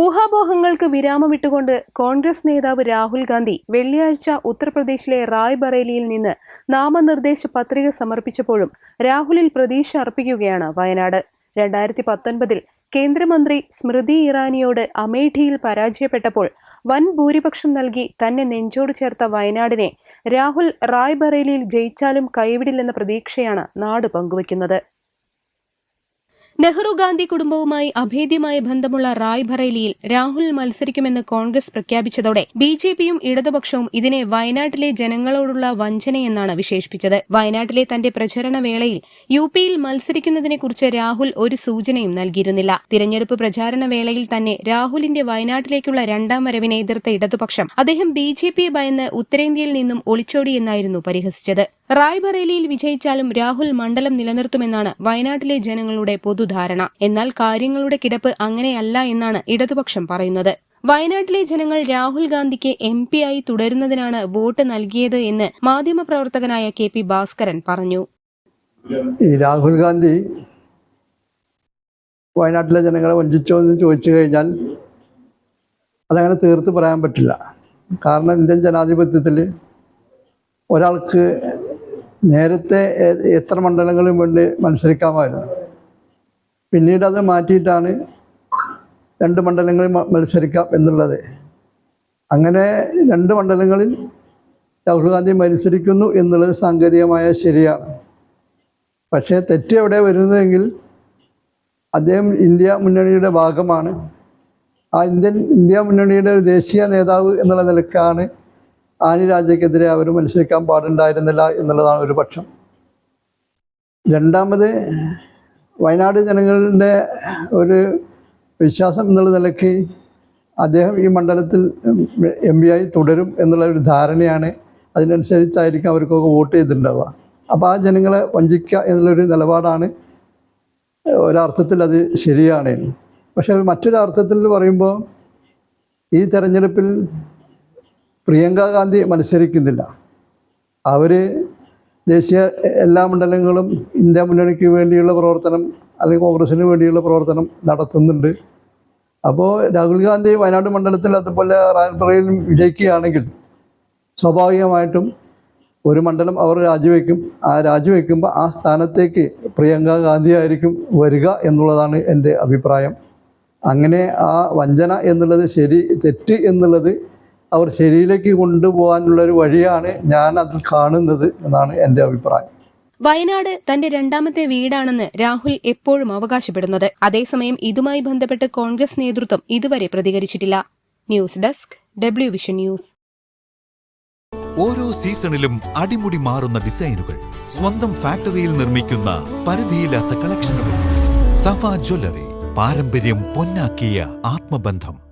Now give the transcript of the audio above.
ഊഹാപോഹങ്ങൾക്ക് വിരാമമിട്ടുകൊണ്ട് കോൺഗ്രസ് നേതാവ് രാഹുൽ ഗാന്ധി വെള്ളിയാഴ്ച ഉത്തർപ്രദേശിലെ റായ് ബറേലിയിൽ നിന്ന് നാമനിർദ്ദേശ പത്രിക സമർപ്പിച്ചപ്പോഴും രാഹുലിൽ പ്രതീക്ഷ അർപ്പിക്കുകയാണ് വയനാട്. രണ്ടായിരത്തി പത്തൊൻപതിൽ കേന്ദ്രമന്ത്രി സ്മൃതി ഇറാനിയോട് അമേഠിയിൽ പരാജയപ്പെട്ടപ്പോൾ വൻ ഭൂരിപക്ഷം നൽകി തന്നെ നെഞ്ചോട് ചേർത്ത വയനാടിനെ രാഹുൽ റായ്ബറേലിയിൽ ജയിച്ചാലും കൈവിടില്ലെന്ന പ്രതീക്ഷയാണ് നാട് പങ്കുവയ്ക്കുന്നത്. നെഹ്റു ഗാന്ധി കുടുംബവുമായി അഭേദ്യമായ ബന്ധമുള്ള റായ്ബറേലിയിൽ രാഹുൽ മത്സരിക്കുമെന്ന് കോൺഗ്രസ് പ്രഖ്യാപിച്ചതോടെ ബി ജെ പിയും ഇടതുപക്ഷവും ഇതിനെ വയനാട്ടിലെ ജനങ്ങളോടുള്ള വഞ്ചനയെന്നാണ് വിശേഷിപ്പിച്ചത്. വയനാട്ടിലെ തന്റെ പ്രചരണ വേളയിൽ യു പിയിൽ മത്സരിക്കുന്നതിനെക്കുറിച്ച് രാഹുൽ ഒരു സൂചനയും നൽകിയിരുന്നില്ല. തിരഞ്ഞെടുപ്പ് പ്രചാരണ വേളയിൽ തന്നെ രാഹുലിന്റെ വയനാട്ടിലേക്കുള്ള രണ്ടാം വരവിനെ എതിർത്ത ഇടതുപക്ഷം അദ്ദേഹം ബി ജെ പിയെ ഭയന്ന് ഉത്തരേന്ത്യയിൽ നിന്നും ഒളിച്ചോടിയെന്നായിരുന്നു പരിഹസിച്ചത്. റായ്ബറേലിയിൽ വിജയിച്ചാലും രാഹുൽ മണ്ഡലം നിലനിർത്തുമെന്നാണ് വയനാട്ടിലെ ജനങ്ങളുടെ പൊതുധാരണ. എന്നാൽ കാര്യങ്ങളുടെ കിടപ്പ് അങ്ങനെയല്ല എന്നാണ് ഇടതുപക്ഷം പറയുന്നത്. വയനാട്ടിലെ ജനങ്ങൾ രാഹുൽ ഗാന്ധിക്ക് എം പി ആയി തുടരുന്നതിനാണ് വോട്ട് നൽകിയത് എന്ന് മാധ്യമപ്രവർത്തകനായ കെ പി ഭാസ്കരൻ പറഞ്ഞു. ഈ രാഹുൽ ഗാന്ധി വയനാട്ടിലെ ജനങ്ങളെ വഞ്ചിച്ചോ എന്ന് ചോദിച്ചു കഴിഞ്ഞാൽ അതങ്ങനെ തീർത്ത് പറയാൻ പറ്റില്ല. കാരണം ഇന്ത്യൻ ജനാധിപത്യത്തിൽ ഒരാൾക്ക് നേരത്തെ എത്ര മണ്ഡലങ്ങളും വേണ്ടി മത്സരിക്കാമായിരുന്നു. പിന്നീട് അത് മാറ്റിയിട്ടാണ് രണ്ട് മണ്ഡലങ്ങളിൽ മത്സരിക്കാം എന്നുള്ളത്. അങ്ങനെ രണ്ട് മണ്ഡലങ്ങളിൽ രാഹുൽ ഗാന്ധി മത്സരിക്കുന്നു എന്നുള്ളത് സാങ്കേതികമായ ശരിയാണ്. പക്ഷേ തെറ്റ് എവിടെ വരുന്നതെങ്കിൽ അദ്ദേഹം ഇന്ത്യ മുന്നണിയുടെ ഭാഗമാണ്. ആ ഇന്ത്യൻ ഇന്ത്യ മുന്നണിയുടെ ഒരു ദേശീയ നേതാവ് എന്നുള്ള നിലക്കാണ് ആനി രാജയ്ക്കെതിരെ അവർ മത്സരിക്കാൻ പാടുണ്ടായിരുന്നില്ല എന്നുള്ളതാണ് ഒരു പക്ഷം. രണ്ടാമത് വയനാട് ജനങ്ങളുടെ ഒരു വിശ്വാസം എന്നുള്ള നിലയ്ക്ക് അദ്ദേഹം ഈ മണ്ഡലത്തിൽ എം പി ആയി തുടരും എന്നുള്ള ഒരു ധാരണയാണ്. അതിനനുസരിച്ചായിരിക്കും അവർക്കൊക്കെ വോട്ട് ചെയ്തിട്ടുണ്ടാവുക. അപ്പോൾ ആ ജനങ്ങളെ വഞ്ചിക്കുക എന്നുള്ളൊരു നിലപാടാണ്. ഒരർത്ഥത്തിൽ അത് ശരിയാണ്. പക്ഷേ മറ്റൊരർത്ഥത്തിൽ പറയുമ്പോൾ ഈ തെരഞ്ഞെടുപ്പിൽ പ്രിയങ്ക ഗാന്ധി മത്സരിക്കുന്നില്ല. അവർ ദേശീയ എല്ലാ മണ്ഡലങ്ങളും ഇന്ത്യ മുന്നണിക്ക് വേണ്ടിയുള്ള പ്രവർത്തനം അല്ലെങ്കിൽ കോൺഗ്രസിന് വേണ്ടിയുള്ള പ്രവർത്തനം നടത്തുന്നുണ്ട്. അപ്പോൾ രാഹുൽ ഗാന്ധി വയനാട് മണ്ഡലത്തിൽ അതുപോലെ റായ്ബറയിലും വിജയിക്കുകയാണെങ്കിൽ സ്വാഭാവികമായിട്ടും ഒരു മണ്ഡലം അവർ രാജിവെക്കും. ആ രാജിവെക്കുമ്പോൾ ആ സ്ഥാനത്തേക്ക് പ്രിയങ്ക ഗാന്ധി ആയിരിക്കും വരിക എന്നുള്ളതാണ് എന്റെ അഭിപ്രായം. അങ്ങനെ ആ വഞ്ചന എന്നുള്ളത് ശരി തെറ്റ് എന്നുള്ളത് അവർ ശരിയിലേക്ക് കൊണ്ടുപോകാനുള്ള ഒരു വഴിയാണ് ഞാൻ അതിൽ കാണുന്നത് എന്നാണ് എന്റെ അഭിപ്രായം. വയനാട് തന്റെ രണ്ടാമത്തെ വീടാണെന്ന് രാഹുൽ എപ്പോഴും അവകാശപ്പെടുന്നത്. അതേസമയം ഇതുമായി ബന്ധപ്പെട്ട് കോൺഗ്രസ് നേതൃത്വം ഇതുവരെ പ്രതികരിച്ചിട്ടില്ല. News desk W vision news. ഓരോ സീസണിലും അടിമുടി മാറുന്ന ഡിസൈനുകൾ സ്വന്തം ഫാക്ടറിയിൽ നിർമ്മിക്കുന്ന പരിധിയില്ലാത്ത കളക്ഷനുകൾ. സഫ ജ്വല്ലറി പാരമ്പര്യം പൊന്നാക്കിയ ആത്മബന്ധം.